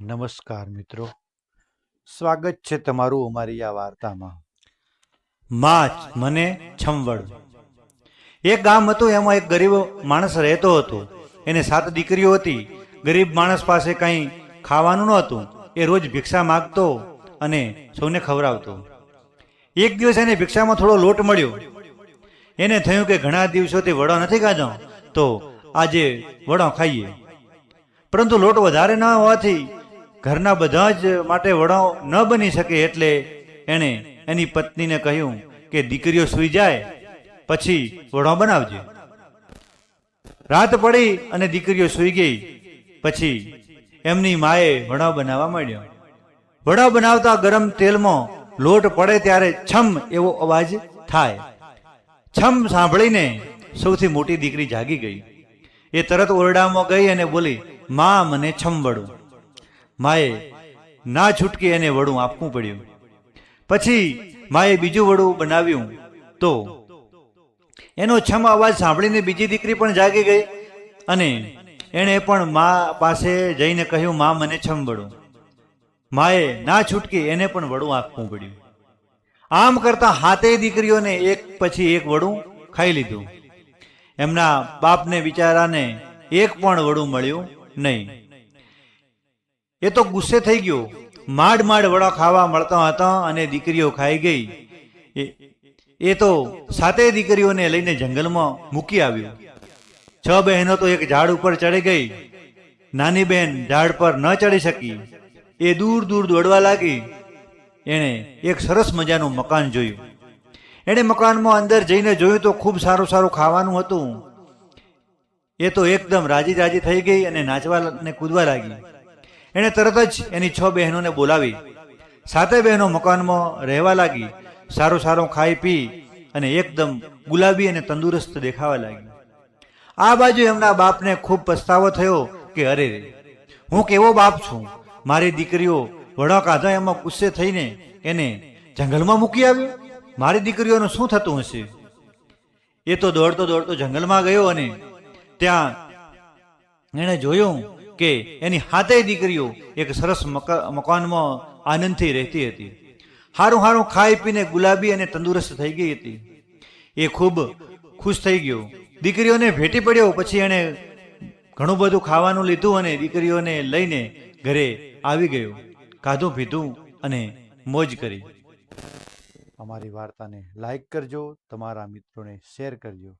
નમસ્કાર મિત્રો. સ્વાગત છે તમારું અમારી આ વાર્તામાં. માચ મને છમવડ એક ગામ હતું, એમાં એક ગરીબ માણસ રહેતો હતો. એને સાત દીકરીઓ હતી. ગરીબ માણસ પાસે કંઈ ખાવાનું નહોતું. એ રોજ ભિક્ષા માગતો અને સૌને ખવડાવતો. એક દિવસ એને ભિક્ષામાં થોડો લોટ મળ્યો. એને થયું કે ઘણા દિવસોથી વડો નથી ખાધો, તો આજે વડો ખાઈએ. પરંતુ લોટ વધારે ન હોવાથી ઘરના બધા જ માટે વડાઓ ન બની શકે એટલે એણે એની પત્નીને કહ્યું કે દીકરીઓ સૂઈ જાય, પછી વડો બનાવજે. રાત પડી અને દીકરીઓ સૂઈ ગઈ, પછી એમની માએ વડા બનાવવા માંડ્યો. વડા બનાવતા ગરમ તેલમાં લોટ પડે ત્યારે છમ એવો અવાજ થાય. છમ સાંભળીને સૌથી મોટી દીકરી જાગી ગઈ. એ તરત ઓરડામાં ગઈ અને બોલી, માં, મને છમ વડું. માએ ના છૂટકી એને વડું આપવું પડ્યું. પછી માએ બીજું વડું બનાવ્યું તો એનો છમ અવાજ સાંભળીને બીજી દીકરી પણ જાગી ગઈ અને એણે પણ મા પાસે જઈને કહ્યું, મા, મને છમ વડું. માએ ના છૂટકી એને પણ વડું આપવું પડ્યું. આમ કરતા હાથે દીકરીઓને એક પછી એક વડું ખાઈ લીધું. એમના બાપને બિચારાને એક પણ વડું મળ્યું નહીં. એ તો ગુસ્સે થઈ ગયો. માડ માડ વડા ખાવા મળતા હતા અને દીકરીઓ ખાઈ ગઈ. એ- તો સાતેય દીકરીઓને લઈને જંગલમાં મૂકી આવ્યો. છ બહેનો તો એક ઝાડ ઉપર ચડી ગઈ. નાની બહેન ઝાડ પર ન ચડી શકી. એ દૂર દૂર દોડવા લાગી. એણે એક સરસ મજાનું મકાન જોયું. એણે મકાનમાં અંદર જઈને જોયું તો ખૂબ સારું સારું ખાવાનું હતું. એ તો એકદમ રાજી રાજી થઈ ગઈ અને નાચવા ને કૂદવા લાગી. એણે તરત જ એની છ બહેનોને બોલાવી. સાતે બહેનો મકાનમાં રહેવા લાગી. સારું સારું ખાઈ પી અને એકદમ ગુલાબી અને તંદુરસ્ત દેખાવા લાગી. આ બાજુ એમના બાપને ખૂબ પસ્તાવો થયો કે અરે હું કેવો બાપ છું? મારી દીકરીઓ વડો કાઢા એમાં ગુસ્સે થઈને એને જંગલમાં મૂકી આવ્યો? મારી દીકરીઓનું શું થતું હશે? એ તો દોડતો દોડતો જંગલમાં ગયો અને ત્યાં એણે જોયું કે એની હાથે દીકરીઓ એક સરસ મકા- મકાનમાં આનંદથી રહેતી હતી. હારું હારું ખાઈ પીને ગુલાબી અને તંદુરસ્ત થઈ ગઈ હતી. એ ખૂબ ખુશ થઈ ગયો. દીકરીઓને ભેટી પડ્યો, પછી એણે ઘણું બધું ખાવાનું લીધું અને દીકરીઓને લઈને ઘરે આવી ગયો. ખાધું પીધું અને મોજ કરી. અમારી વાર્તાને લાઈક કરજો, તમારા મિત્રોને શેર કરજો.